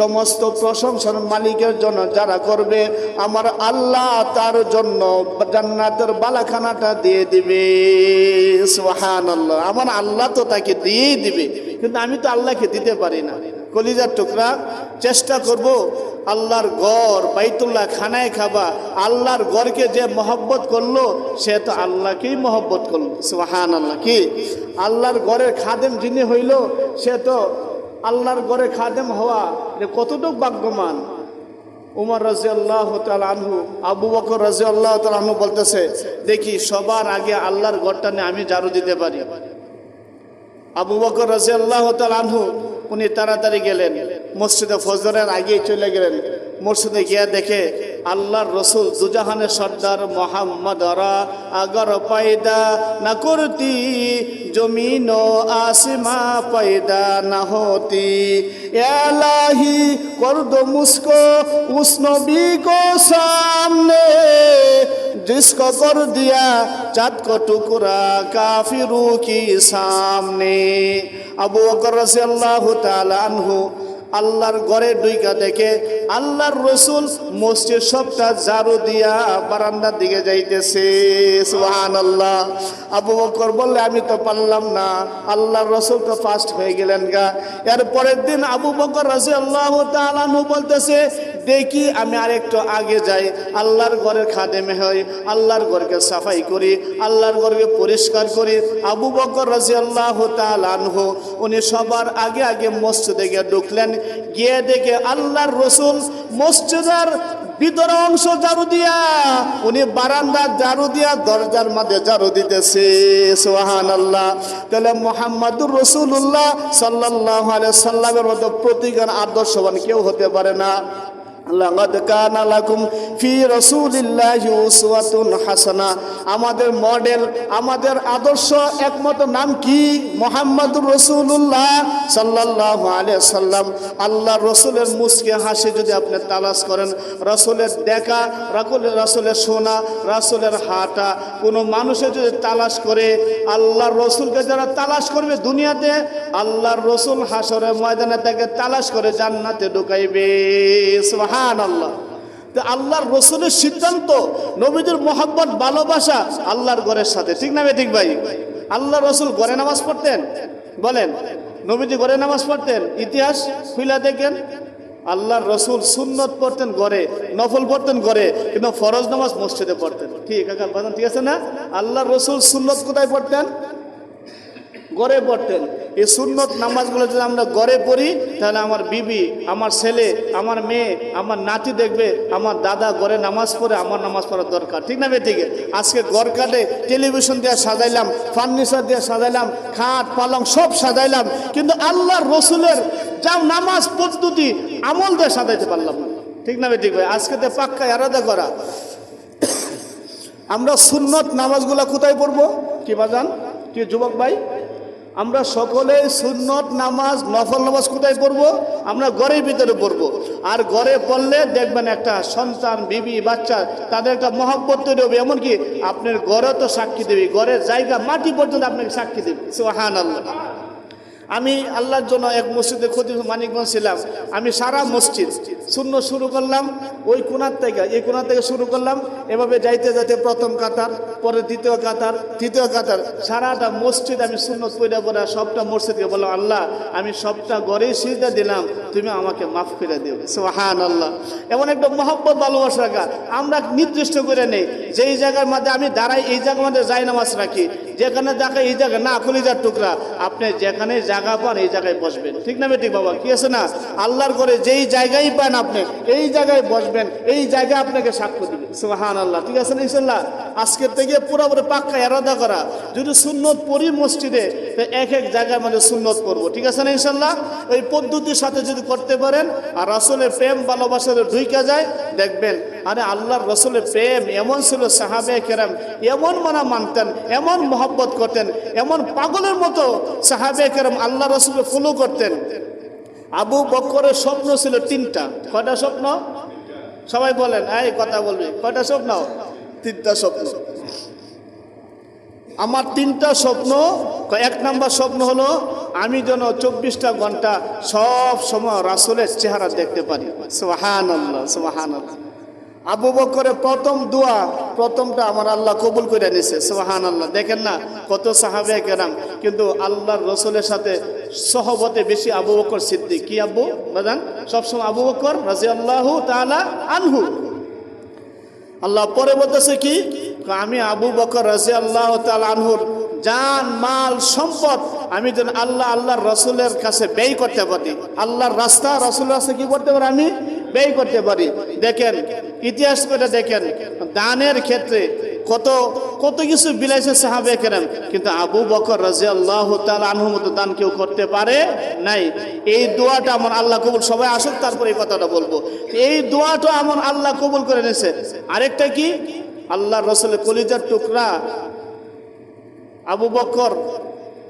সমস্ত প্রশংসার মালিকের জন্য যারা করবে, আমার আল্লাহ তার জন্য জান্নাতের বালাখানাটা দিয়ে দিবে। সুবহানাল্লাহ। আমার আল্লাহ তো তাকে দিয়েই দিবে। কিন্তু আমি তো আল্লাহকে দিতে পারি না। কলিজার টুকরা, চেষ্টা করব আল্লাহর গড় বাইতুল্লাহ খানায় খাবা। আল্লাহর গড়কে যে মহব্বত করল, সে তো আল্লাহকেই মহব্বত করল। সুহান আল্লাহ কি? আল্লাহর গড়ের খাদেম যিনি হইল, সে তো আল্লাহর গড়ে খাদেম হওয়া যে কতটুক ভাগ্যমান। উমর রাজি আল্লাহ আনহু, আবু বকর রাজি আল্লাহ আনহু বলতেছে, দেখি সবার আগে আল্লাহর গড়টা নিয়ে আমি জারু দিতে পারি। আবু বকর রাজি আল্লাহ আনহু, উনি তাড়াতাড়ি গেলেন, মসজিদে ফজরের আগেই চলে গেলেন। মসজিদে গিয়া দেখে আল্লাহর রসুল দুজাহানের সর্দার মোহাম্মদ আগর পয়দা না করতি জমিন আসিমা পয়দা না হতি এলাহি কর দো মুস্কো উস নবী को सामने जिसको कर दिया चाँद को टुकड़ा काफिरों की सामने আবু বকর রাদিয়াল্লাহু তাআলা আনহু আল্লাহর ঘরে ডুইকা দেখে আল্লাহর রসুল মসজিদ সবটা জারু দিয়া বারান্দার দিকে যাইতেছে। সুহান আল্লাহ আবু বকর বললে, আমি তো পারলাম না। আল্লাহর রসুল তো ফার্স্ট হয়ে গেলেন গা। এর পরের দিন আবু বকর রাজি আল্লাহ তালু বলতেছে দেখি আমি আরেকটু আগে যাই, আল্লাহর ঘরের খাদেমে হই, আল্লাহর ঘরকে সাফাই করি, আল্লাহর ঘরকে পরিষ্কার করি। আবু বকর রাজি আল্লাহ তালানহু উনি সবার আগে আগে মসজিদে গিয়ে ঢুকলেন। গিয়ে দেখে আল্লাহর রসুল মসজিদের ভিতর অংশ ঝাড়ু দিয়া, উনি বারান্দার জারু দিয়া দরজার মাঝে জারু দিতেছে সোহান আল্লাহ তাহলে মোহাম্মদুর রসুল্লাহ সাল্লাহ সাল্লামের মতো প্রতিজ্ঞান আদর্শবান কেউ হতে পারে না। লাগাদ কানা লাকুম ফি রাসূলিল্লাহি উসওয়াতুন হাসানা। আমাদের মডেল, আমাদের আদর্শ একমত নাম কি? মোহাম্মদুর রাসূলুল্লাহ সাল্লাল্লাহু আলাইহি সাল্লাম আল্লাহ রসুলের মুসকে হাসি যদি আপনি তালাশ করেন, রসুলের দেখা রসুলের শোনা, রসুলের হাঁটা, কোনো মানুষে যদি তালাশ করে, আল্লাহর রসুলকে যারা তালাশ করবে দুনিয়াতে, আল্লাহর রসুল হাসরের ময়দানে তাকে তালাশ করে জান্নাতে ঢুকাইবে। সুবহান আল্লাহ তো আল্লাহর রসুলের সিদ্ধান্ত নবীদের মোহাম্মত ভালোবাসা আল্লাহর ঘরের সাথে। ঠিক না ঠিক ভাই? আল্লাহ রসুল ঘরে নামাজ পড়তেন? বলেন, নবীজি ঘরে নামাজ পড়তেন? ইতিহাস খুইলা দেখেন। আল্লাহর রসুল সুন্নত পড়তেন ঘরে, নফল পড়তেন ঘরে, কিন্তু ফরজ নামাজ মসজিদে পড়তেন। ঠিক ঠিক আছে না? আল্লাহর রসুল সুন্নত কোথায় পড়তেন? গড়ে পড়তেন। এই সুন্নত নামাজগুলো যদি আমরা গড়ে পড়ি, তাহলে আমার বিবি, আমার ছেলে, আমার মেয়ে, আমার নাতি দেখবে, আমার দাদা গড়ে নামাজ পড়ে, আমার নামাজ পড়ার দরকার। ঠিক না বে ঠিক? আজকে গড় কাটে টেলিভিশন দিয়ে সাজাইলাম, ফার্নিচার দিয়ে সাজাইলাম, খাট, পালং সব সাজাইলাম, কিন্তু আল্লাহর রসুলের যা নামাজ পদ্ধতি, আমল দিয়ে সাজাইতে পারলাম না। ঠিক না বে ঠিক ভাই? আজকে তো পাক্কায় আলাদা করা। আমরা সুন্নত নামাজগুলা কোথায় পড়ব? কি বাজান? কি যুবক ভাই? আমরা সকলে সুন্নত, নামাজ, নফল নামাজ কোথায় পড়ব? আমরা ঘরের ভিতরে পড়ব। আর ঘরে পড়লে দেখবেন একটা সন্তান, বিবি, বাচ্চা, তাদের একটা মহব্বত তৈরি হবে। এমনকি আপনার ঘরে তো সাক্ষী দেবে। ঘরের জায়গা, মাটি পর্যন্ত আপনাকে সাক্ষী দেবে। সোহান আল্লাহ আমি আল্লাহর জন্য এক মসজিদে ক্ষতি মানিকগঞ্জ ছিলাম। আমি সারা মসজিদ শূন্য শুরু করলাম, ওই কোনার থেকে, এই কোনার থেকে শুরু করলাম, এভাবে যাইতে যাইতে প্রথম কাতার, পরে দ্বিতীয় কাতার, তৃতীয় কাতার, সারাটা মসজিদ আমি শূন্য পয়লা পড়া সবটা মসজিদকে বললাম, আল্লাহ, আমি সবটা গড়েই সিজদা দিলাম, তুমি আমাকে মাফ করে দিও। সোহান আল্লাহ এমন একটা মহব্বত, ভালোবাসা রাখা। আমরা নির্দিষ্ট করে নেই, যেই জায়গার মধ্যে আমি দাঁড়াই, এই জায়গার মধ্যে যাই নামাজ রাখি। যেখানে দেখা, এই জায়গা না কলিজার টুকরা। আপনি যেখানে জায়গা পান, এই জায়গায় বসবেন। ঠিক না বেটি বাবা? কি আছে না? আল্লাহর করে যেই জায়গায় পান আপনি, এই জায়গায় বসবেন, এই জায়গায় আপনাকে সাক্ষ্য দিবে। সুহান আল্লাহ ঠিক আছে না ইনশাল্লাহ আজকের থেকে পুরোপুরি পাক্কা এরাদা করা। যদি সুন্নত পড়ি মসজিদে এক এক জায়গায় মানে সুন্নত করব। ঠিক আছে না ইনশাল্লাহ এই পদ্ধতির সাথে যদি করতে পারেন, আর আসলে প্রেম ভালোবাসা ঢুইকা যায়, দেখবেন আরে আল্লাহর রসুলের প্রেম এমন ছিল সাহাবে কেরাম, এমন মানা মানতেন, এমন মহব্বত করতেন, এমন পাগলের মতো সাহাবে কেরাম আল্লাহ রসুলের ফলো করতেন। আবু বকরের স্বপ্ন ছিল তিনটা। কয়টা স্বপ্ন? সবাই বলেন, এই কথা বলবি। কয়টা স্বপ্ন? তিনটা স্বপ্ন। আমার তিনটা স্বপ্ন, এক নাম্বার স্বপ্ন হলো, আমি যেন চব্বিশটা ঘণ্টা সব সময় রাসুলের চেহারা দেখতে পারি। সোহান আল্লাহ সোহান আল্লাহ আবু বকরের প্রথম দোয়া, প্রথমটা আমার আল্লাহ কবুল করে নিছে সোহান আল্লাহ দেখেন না কত সাহাবে কেরাম, কিন্তু আল্লাহর রসুলের সাথে সহবতে বেশি আবু বকর সিদ্দিক। কি আব্বু? বাজান, সবসময় আবু বকর রাজি আল্লাহ তালা আনহু। আল্লাহ পরে বলতেছে কি? আমি আবু বকর রাজি আল্লাহ তাল আনহুর জান, মাল, সম্পদ আমি যেন আল্লাহ, আল্লাহর রসুলের কাছে ব্যয় করতে পারি। আল্লাহর রাস্তা রসুলের কাছে কি করতে পারি আমি? ব্যয় করতে পারি। দেখেন, ইতিহাস করে দেখেন, দানের ক্ষেত্রে কত কত কিছু বিলাইছে সাহাবে কেরাম, কিন্তু আবু বকর রাজি আল্লাহ তাল মতো দান কেউ করতে পারে নাই। এই দোয়াটা আমার আল্লাহ কবুল, সবাই আসুক, তারপরে এই কথাটা বলব। এই দোয়াটা আমার আল্লাহ কবুল করে নিয়েছে। আরেকটা কি? আল্লাহ রসুলের কলিজার টুকরা আবু বকর,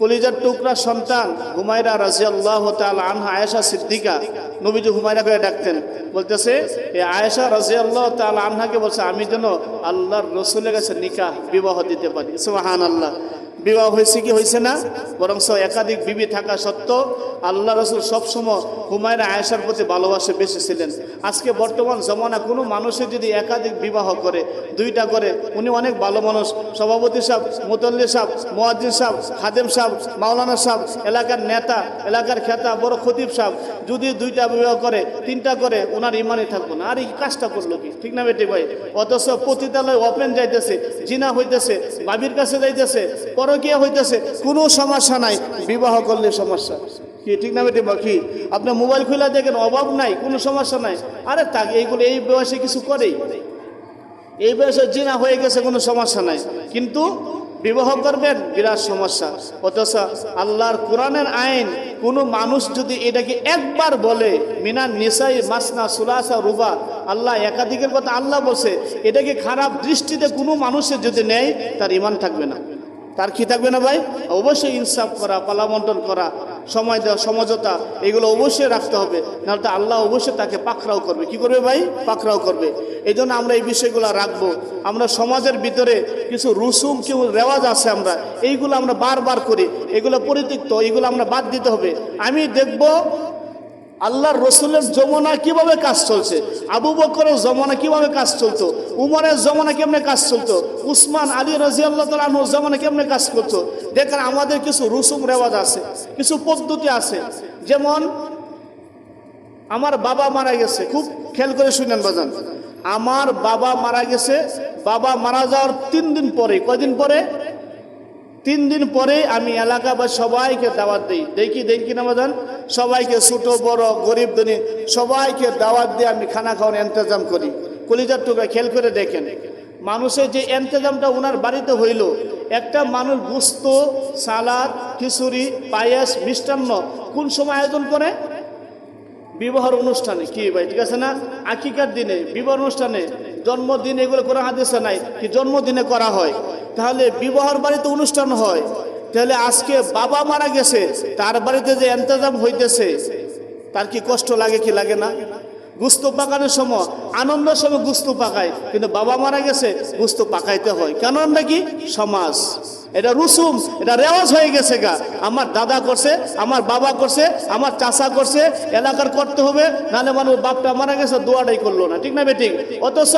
কলিজার টুকরা সন্তান হুমায়রা রাজি আল্লাহ আনহা, আয়েশা সিদ্দিকা নবীজি হুমায়রা করে ডাকতেন। বলতেছে এই আয়েশা রাজি আল্লাহ তাল আনহাকে বলছে, আমি যেন আল্লাহর রসুলের কাছে নিকাহ, বিবাহ দিতে পারি। সুবাহান আল্লাহ বিবাহ হয়েছে কি হয়েছে না? বরং একাধিক বিবি থাকা সত্ত্বেও আল্লাহ রসুল সবসময় হুমায়রা আয়েশার প্রতি ভালোবাসে, বেশি ছিলেন। আজকে বর্তমান জমানা কোনো মানুষের যদি একাধিক বিবাহ করে, দুইটা করে, উনি অনেক ভালো মানুষ। সভাপতি সাহেব, মুতল্লি সাহেব, মোয়াজ্জিন সাহেব, খাদেম সাহেব, মাওলানা সাহেব, এলাকার নেতা, এলাকার খেতা, বড় খতিব সাহেব, যদি দুইটা বিবাহ করে, তিনটা করে ওনার ইমানই থাকব না। আর এই কাজটা করল কি? ঠিক না বেটি ভাই? অথচ পতিতালয় ওপেন যাইতেছে, জিনা হইতেছে বাবির কাছে যাইতেছে, পরকিয়া হইতেছে, কোনো সমস্যা নাই। বিবাহ করলে সমস্যা। কি, ঠিক না বেটি বা কি? আপনি মোবাইল খুলে দেখেন, অভাব নাই, কোনো সমস্যা নাই। আরে তাক এইগুলো এই বয়সে কিছু করেই? এই বয়সে জিনা হয়ে গেছে, কোনো সমস্যা নাই। কিন্তু বিবাহ করবেন, বিরাট সমস্যা। অথচ আল্লাহর কোরআনের আইন, কোনো মানুষ যদি এটাকে একবার বলে মিনার নিসাই মাসনা সুলাসা রুবা, আল্লাহ একাধিকের কথা আল্লাহ বলছে, এটাকে খারাপ দৃষ্টিতে কোনো মানুষের যদি নেয়, তার ইমান থাকবে না। তার কি থাকবে না ভাই? অবশ্যই ইনসাফ করা, পালাবন্টন করা সময় দেওয়া, সমঝোতা, এগুলো অবশ্যই রাখতে হবে। নাহলে আল্লাহ অবশ্যই তাকে পাকড়াও করবে। কি করবে ভাই? পাকড়াও করবে। এই জন্য আমরা এই বিষয়গুলো রাখব। আমরা সমাজের ভিতরে কিছু রুসুম কেউ রেওয়াজ আছে আমরা। এইগুলো আমরা বারবার করি। এগুলো পরিতিক্ত এগুলো আমরা বাদ দিতে হবে। আমি দেখব আল্লাহর রসুলের জমনা কীভাবে কাজ চলছে? আবু বকরের জমানা কীভাবে কাজ চলতো? উমরের জমানা কেমনে কাজ চলতো? উসমান আলী রাজি আল্লাহ তালুর জমানা কেমনে কাজ করতো? দেখেন আমাদের কিছু রুসুম রেওয়াজ আছে, কিছু পদ্ধতি আছে। যেমন, আমার বাবা মারা গেছে, খুব খেয়াল করে শুনেন বাজান। আমার বাবা মারা গেছে, বাবা মারা যাওয়ার তিন দিন পরে। কয়দিন পরে? তিন দিন পরে আমি এলাকা বা সবাইকে দাওয়াত দিই। দেখি দেখি না বাজান? সবাইকে ছোট, বড়, গরিব ধনী, সবাইকে দাওয়াত দিয়ে আমি খানা খাওয়ার ইন্তজাম করি। কলিজার টুকরা খেল করে দেখেন। মানুষের যে এন্তেজামটা ওনার বাড়িতে হইল, একটা মানুষ গুস্ত, সালাদ, খিচুড়ি, পায়েস, মিষ্টান্ন, কোন সময় আয়োজন করে? বিবাহর অনুষ্ঠানে। কি ভাই, ঠিক আছে না? আকিকার দিনে বিবাহ অনুষ্ঠানে, জন্মদিন, এগুলো করা হাদিসে নাই, কি জন্মদিনে করা হয়। তাহলে বিবাহর বাড়িতে অনুষ্ঠান হয়। তাহলে আজকে বাবা মারা গেছে, তার বাড়িতে যে এন্তজাম হইতেছে, তার কি কষ্ট লাগে কি লাগে না? গুস্ত বাগানের সময় আনন্দের সময় গুস্ত পাকায় কিন্তু বাবা মারা গেছে, গুস্ত পাকাইতে হয়। কেন নাকি সমাজ। এটা রুসুম, এটা রেওয়াজ হয়ে গেছে গা। আমার দাদা করছে, আমার বাবা করছে, আমার চাচা করছে, এলাকার করতে হবে, নাহলে মানুষ বাপটা মারা গেছে, দোয়াটাই করল না। ঠিক না বেঠিক অথচ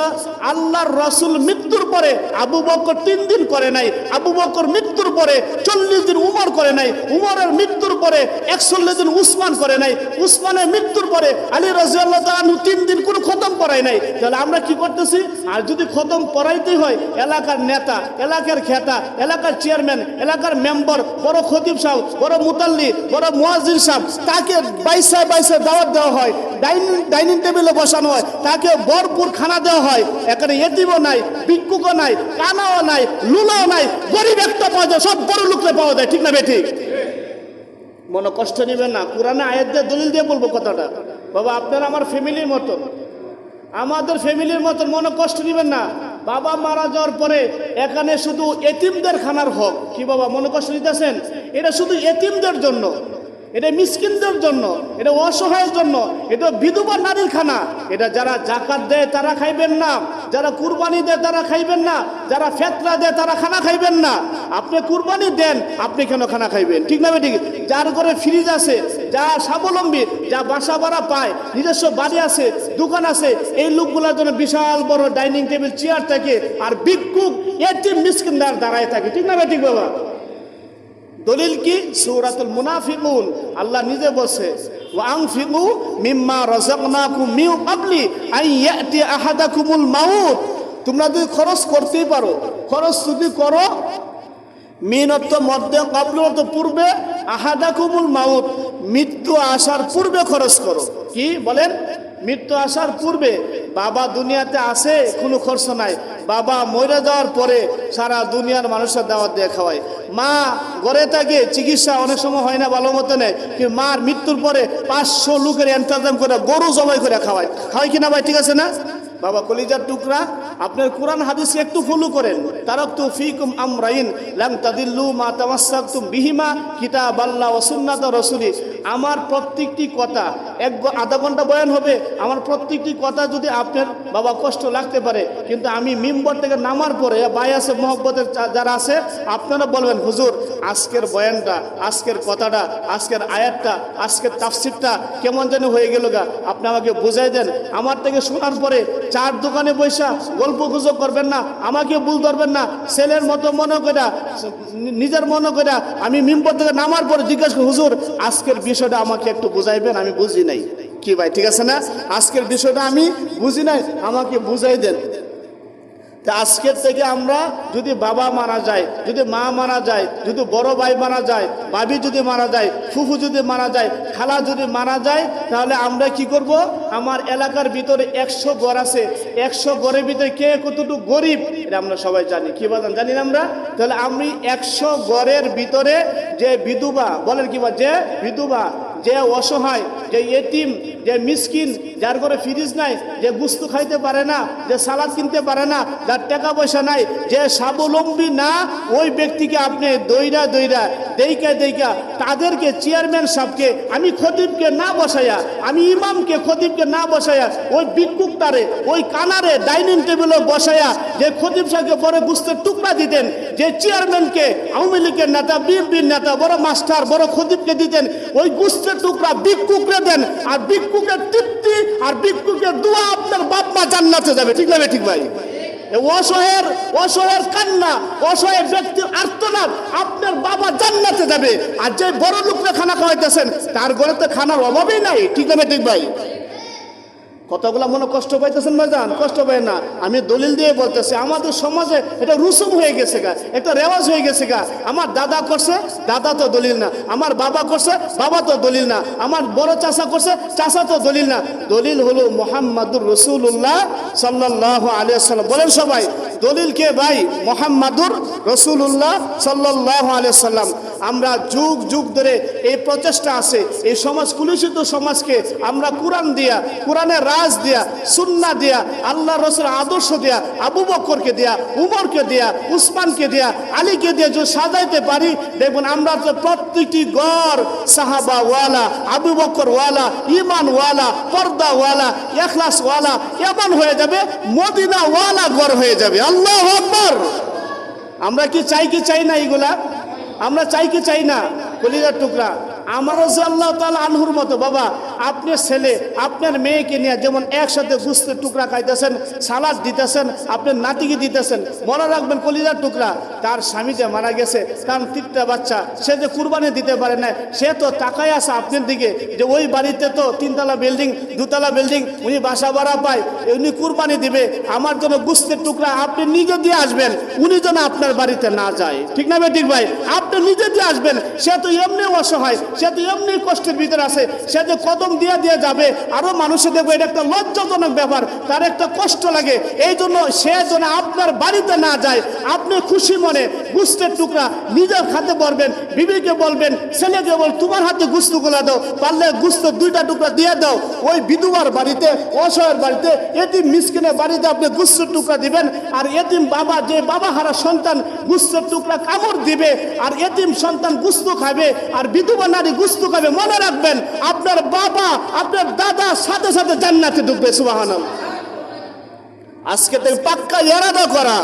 আল্লাহর রসুল মৃত্যুর পরে আবু বকর তিন দিন করে নাই, আবু বকর মৃত্যুর পরে চল্লিশ দিন উমর করে নাই, উমরের মৃত্যুর পরে একচল্লিশ দিন উসমান করে নাই, উসমানের মৃত্যুর পরে আলী রাজিয়াল্লাহ তিন দিন কোনো খতম পড়াই নাই। তাহলে আমরা কি করতেছি? আর যদি খতম পড়াইতে হয়, এলাকার নেতা, এলাকার খেতা, এলাকার চেয়ারম্যান, এলাকার মেম্বার, বড় খতিব সাহেব, বড় মুতাল্লি, বড় মুয়াজির সাহেব, তাকে বাইসা বাইসা দাওয়াত দেওয়া হয়, ডাইনিং ডাইনিং টেবিলে বসানো হয়, তাকে ভরপুর খানা দেওয়া হয়। এখানে এতিমও নাই, ভিক্ষুকও নাই, কানাও নাই, লুলাও নাই, গরিব একটা পাওয়া যায়, সব বড় লোকরে পাওয়া যায়, ঠিক না বেঠিক মনে কষ্ট নেবেন না কোরআনে আয়াত দিয়ে দলিল দিয়ে বলব কথাটা। বাবা, আপনারা আমার ফ্যামিলির মতন আমাদের ফ্যামিলির মতন মনে কষ্ট নেবেন না। বাবা মারা যাওয়ার পরে এখানে শুধু এতিমদের খানার হক। কি বাবা, মনে কষ্ট নিতেছেন? এটা শুধু এতিমদের জন্য। এটা মিসকিনদের জন্য, এটা অসহায়ের জন্য, এটা বিধবা নারীর খানা। এটা যারা জাকাত দেয় তারা খাইবেন না, যারা কুরবানি দেয় তারা খাইবেন না, যারা ফেতরা দেয় তারা খানা খাইবেন না। আপনি কুরবানি দেন, আপনি কেন খানা খাইবেন? ঠিক না ঠিক যার ঘরে ফ্রিজ আছে, যা স্বাবলম্বী, যা বাসা ভাড়া পায়, নিজস্ব বাড়ি আছে, দোকান আছে, এই লোকগুলোর জন্য বিশাল বড় ডাইনিং টেবিল, চেয়ার থাকে, আর ভিক্ষুক এটি মিসকিনদার দাঁড়ায় থাকে। ঠিক না ঠিক বাবা? দলিল কি? সূরাতুল মুনাফিকুন। আল্লাহ নিজে বলছে ওয়াংফিকু মিম্মা রাযাকনাকুম মিন ক্বাবলি আন ইয়াতি আহাদাকুমুল মাউত। তোমরা যদি খরচ করতেই পারো, খরচ যদি করো, মিনত মধ্যে কাবলত পূর্বে আহাদাকুমুল মাউত, মৃত্যু আসার পূর্বে খরচ করো। কি বলেন? মৃত্যু আসার পূর্বে বাবা দুনিয়াতে আসে কোনো খরচ নাই। বাবা মরে যাওয়ার পরে সারা দুনিয়ার মানুষের দাওয়াত দিয়ে খাওয়ায়। মা ঘরে থাকে, চিকিৎসা অনেক সময় হয় না ভালো মতো নেয় কিন্তু মার মৃত্যুর পরে পাঁচশো লোকের এন্টারটেন করে গরু জবাই করে খাওয়ায়। হয় কিনা ভাই, ঠিক আছে না? বাবা কলিজার টুকরা, আপনার কোরআন হাদিসকে একটু ফলো করেন। তারক তু ফিকুম আমরাইন, লাং তাদিল্লু মা তামাসাকুম বিহিমা কিতাব আল্লাহ ও সুন্নাত রসুলি। আমার প্রত্যেকটি কথা, এক আধা ঘণ্টা বয়ান হবে, আমার প্রত্যেকটি কথা যদি আপনার বাবা কষ্ট লাগতে পারে, কিন্তু আমি মিম্বর থেকে নামার পরে আছে মহব্বতের যারা আছে, আপনারা বলবেন, হুজুর আজকের বয়ানটা, আজকের কথাটা, আজকের আয়াতটা, আজকের তাফসিরটা কেমন যেন হয়ে গেল গা। আপনি আমাকে বুঝাই দেন, আমার থেকে শোনার পরে চার দোকানে বৈশা গল্প গুজব করবেন না আমাকে ভুল ধরবেন না, ছেলের মতো মনে করে নিজের মনে করে আমি মিম্বর থেকে নামার পরে জিজ্ঞাসা হুজুর, আজকের বিষয়টা আমাকে একটু বুঝাইবেন, আমি বুঝি নাই। কি ভাই, ঠিক আছে না? আজকের বিষয়টা আমি বুঝি নাই, আমাকে বুঝাই দেন। তা আজকের থেকে আমরা যদি বাবা মারা যায়, যদি মা মারা যায়, যদি বড় ভাই মারা যায়, ভাবি যদি মারা যায়, ফুফু যদি মারা যায়, খালা যদি মারা যায়, তাহলে আমরা কি করব? আমার এলাকার ভিতরে একশো ঘর আছে। একশো ঘরের ভিতরে কে কতটুকু গরিব, এটা আমরা সবাই জানি। কি বলেন, জানি না আমরা? তাহলে আমি একশো ঘরের ভিতরে যে বিধবা, বলেন কি বল যে বিধবা যে অসহায়, যে এতিম, যে মিসকিন, যার ঘরে ফ্রিজ নাই, যে গুস্তু খাইতে পারে না, যে সালাদ কিনতে পারে না, যার টাকা পয়সা নাই, যে স্বাবলম্বী না, ওই ব্যক্তিকে আপনি দইরা দইরা দেইকা দেইকা, তাদেরকে চেয়ারম্যান সাহেবকে আমি খতিবকে না বসাইয়া আমি ইমামকে খতিবকে না বসাইয়া ওই ভিক্ষুকটারে, ওই কানারে ডাইনিং টেবিলে বসাইয়া যে খতিব সাহেবকে বড় গুস্তের টুকরা দিতেন, যে চেয়ারম্যানকে আওয়ামী লীগের নেতা, বিএনপির নেতা, বড় মাস্টার, বড় খতিবকে দিতেন, ওই গুস্তের টুকরা ভিক্ষুকরে দেন, আর ভিক্ষুকের তৃপ্তি, আর ভিক্ষুকের দোয়া আপনার বাপ মা জান্নাতে যাবে। ঠিক না ঠিক ভাই? অসহায়ের অসহায়ের কান্না অসহায় ব্যক্তির আর্তনাদ আপনার বাবা জান্নাতে যাবে। আর যে বড় লোকরা খানা খাওয়াইতেছেন, তার ঘরে তো খানার অভাবই নাই। ঠিক না ঠিক ভাই? কতগুলা মনে কষ্ট পাইতেছেন ভাইজান? কষ্ট পাই না। আমি দলিল দিয়ে বলতেছি, আমাদের সমাজে এটা রুসুম হয়ে গেছে গা, একটা রেওয়াজ হয়ে গেছে গা। আমার দাদা করছে, দাদা তো দলিল না। আমার বাবা করছে, বাবা তো দলিল না। আমার বড় চাষা করছে চাষা তো দলিল না। দলিল হলো মোহাম্মদুর রসুল্লাহ সাল্লাহ আলিয়া সাল্লাম বলেন সবাই, দলিল কে ভাই? মোহাম্মদুর রসুল্লাহ সাল্লাহ আলিয়া সাল্লাম আমরা যুগ যুগ ধরে এই প্রচেষ্টা আছে। এই সমাজ, কুলুষিত সমাজকে আমরা কোরআন দিয়া, কোরআনের রাজ দিয়া সুন্না দিয়া, আল্লাহ রসুল আদর্শ দিয়া, আবু বকরকে দিয়া, উমরকে দিয়া, উসমানকে দিয়া, আলীকে দিয়া যদি সাজাইতে পারি, দেখুন আমরা তো প্রত্যেকটি গড় সাহাবা ওয়ালা আবু বকর ওয়ালা ইমান ওয়ালা পর্দা ওয়ালা এখলাস ওয়ালা এমন হয়ে যাবে মদিনা ওয়ালা গড় হয়ে যাবে। আল্লাহ আমরা কি চাই কি চাই না এইগুলা আমরা চাই কি চাই না? কলিজার টুকরা। আমারও যে আল্লাহ তালা আনহুর মতো বাবা আপনার ছেলে, আপনার মেয়েকে নিয়ে যেমন একসাথে গুস্তের টুকরা খাইতেছেন, সালাদ দিতেছেন আপনার নাতিকে দিতেছেন, মনে রাখবেন কলিজার টুকরা, তার স্বামী যে মারা গেছে, তার তিনটা বাচ্চা, সে যে কুরবানি দিতে পারে না, সে তো তাকায় আছে আপনার দিকে, যে ওই বাড়িতে তো তিনতলা বিল্ডিং, দুতলা বিল্ডিং, উনি বাসা ভাড়া পায়, উনি কুরবানি দিবে, আমার জন্য গুস্তের টুকরা আপনি নিজে দিয়ে আসবেন, উনি যেন আপনার বাড়িতে না যায়। ঠিক না ঠিক ভাই? আপনি নিজে দিয়ে আসবেন, সে তো এমনি অসহায়, সে তো এমনি কষ্টের ভিতরে আছে, সে যে কদম দিয়ে দিয়ে যাবে। আরও মানুষে দেখবে এটা একটা লজ্জাজনক ব্যাপার, তার একটা কষ্ট লাগে। এই জন্য সে যেন আপনার বাড়িতে না যায়, আপনি খুশি মনে গুস্তের টুকরা নিজের হাতে বলবেন বিবিকে বলবেন, ছেলেকে বল, তোমার হাতে গুস্তগুলা দাও, পারলে গুস্ত দুইটা টুকরা দিয়ে দাও। ওই বিধবার বাড়িতে, অসহায়ের বাড়িতে, এতিম মিসকিনের বাড়িতে আপনি গুস্তের টুকরা দিবেন, আর এতিম বাবা, যে বাবা হারা সন্তান গুস্তের টুকরা কামড় দিবে, আর এতিম সন্তান গুস্ত খাবে, আর বিধবা নারী গুস্ত খাবে, মনে রাখবেন, আপনার বাবা আপনার দাদা সাথে সাথে জান্নাতে ঢুকবে সুবাহান আজকে থেকে পাক্কা এরাদা করা।